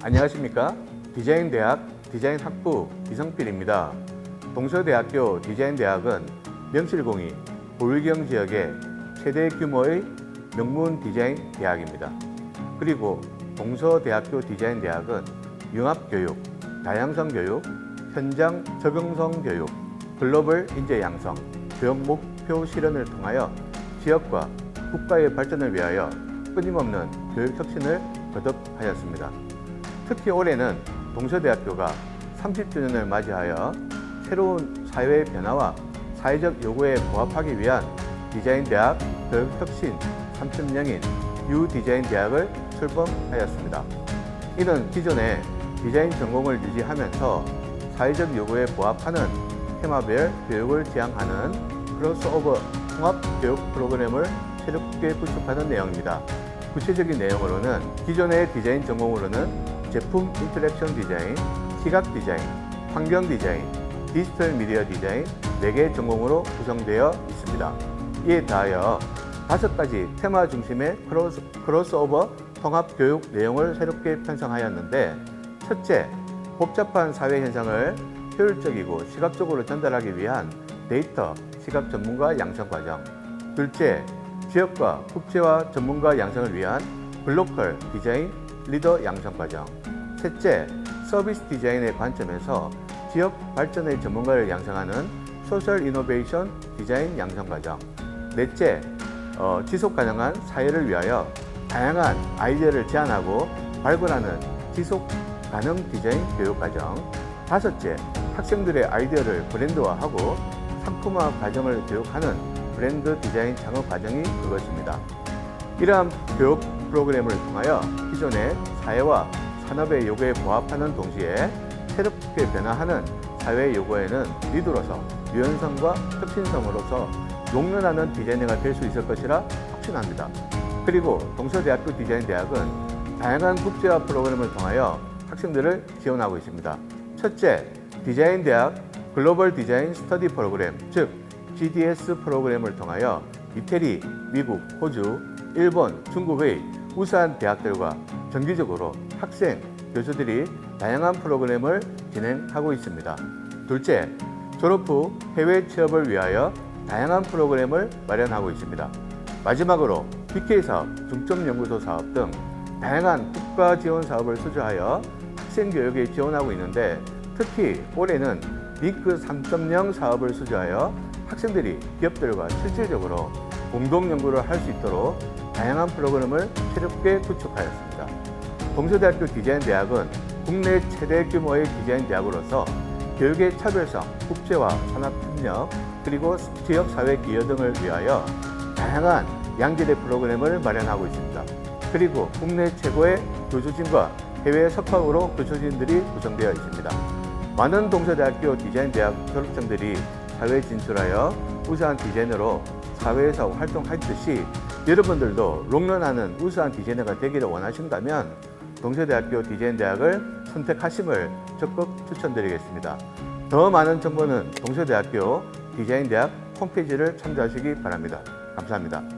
안녕하십니까? 디자인대학 디자인학부 이성필입니다. 동서대학교 디자인대학은 명실공히 보울경 지역의 최대 규모의 명문 디자인 대학입니다. 그리고 동서대학교 디자인대학은 융합교육, 다양성 교육, 현장 적용성 교육, 글로벌 인재 양성, 교육 목표 실현을 통하여 지역과 국가의 발전을 위하여 끊임없는 교육 혁신을 거듭하였습니다. 특히 올해는 동서대학교가 30주년을 맞이하여 새로운 사회의 변화와 사회적 요구에 부합하기 위한 디자인 대학 교육 혁신 3.0인 유디자인 대학을 출범하였습니다. 이는 기존의 디자인 전공을 유지하면서 사회적 요구에 부합하는 테마별 교육을 지향하는 크로스오버 통합 교육 프로그램을 새롭게 구축하는 내용입니다. 구체적인 내용으로는 기존의 디자인 전공으로는 제품 인터랙션 디자인, 시각 디자인, 환경 디자인, 디지털 미디어 디자인 4개 전공으로 구성되어 있습니다. 이에 더하여 다섯 가지 테마 중심의 크로스, 크로스오버 통합 교육 내용을 새롭게 편성하였는데 첫째, 복잡한 사회 현상을 효율적이고 시각적으로 전달하기 위한 데이터 시각 전문가 양성 과정. 둘째, 지역과 국제화 전문가 양성을 위한 글로컬 디자인 리더 양성 과정. 셋째, 서비스 디자인의 관점에서 지역 발전의 전문가를 양성하는 소셜 이노베이션 디자인 양성 과정. 넷째, 어, 지속 가능한 사회를 위하여 다양한 아이디어를 제안하고 발굴하는 지속 가능 디자인 교육 과정. 다섯째, 학생들의 아이디어를 브랜드화하고 상품화 과정을 교육하는 브랜드 디자인 창업 과정이 그것입니다. 이러한 교육 프로그램을 통하여 기존의 사회와 산업의 요구에 부합하는 동시에 새롭게 변화하는 사회 요구에는 리더로서 유연성과 혁신성으로서 용련하는 디자이너가 될 수 있을 것이라 확신합니다. 그리고 동서대학교 디자인 대학은 다양한 국제화 프로그램을 통하여 학생들을 지원하고 있습니다. 첫째, 디자인 대학 글로벌 디자인 스터디 프로그램, 즉 GDS 프로그램을 통하여 이태리, 미국, 호주, 일본, 중국 의 우수한 대학들과 정기적으로 학생, 교수들이 다양한 프로그램을 진행하고 있습니다. 둘째, 졸업 후 해외 취업을 위하여 다양한 프로그램을 마련하고 있습니다. 마지막으로 BK 사업, 중점 연구소 사업 등 다양한 국가 지원 사업을 수주하여 학생 교육에 지원하고 있는데 특히 올해는 링크 3.0 사업을 수주하여 학생들이 기업들과 실질적으로 공동 연구를 할 수 있도록 다양한 프로그램을 새롭게 구축하였습니다. 동서대학교 디자인 대학은 국내 최대 규모의 디자인 대학으로서 교육의 차별성, 국제화, 산업협력, 그리고 지역 사회 기여 등을 위하여 다양한 양질의 프로그램을 마련하고 있습니다. 그리고 국내 최고의 교수진과 해외 석학으로 교수진들이 구성되어 있습니다. 많은 동서대학교 디자인 대학 졸업생들이 사회에 진출하여 우수한 디자이너로 사회에서 활동하듯이 여러분들도 롱런하는 우수한 디자이너가 되기를 원하신다면 동서대학교 디자인대학을 선택하심을 적극 추천드리겠습니다. 더 많은 정보는 동서대학교 디자인대학 홈페이지를 참조하시기 바랍니다. 감사합니다.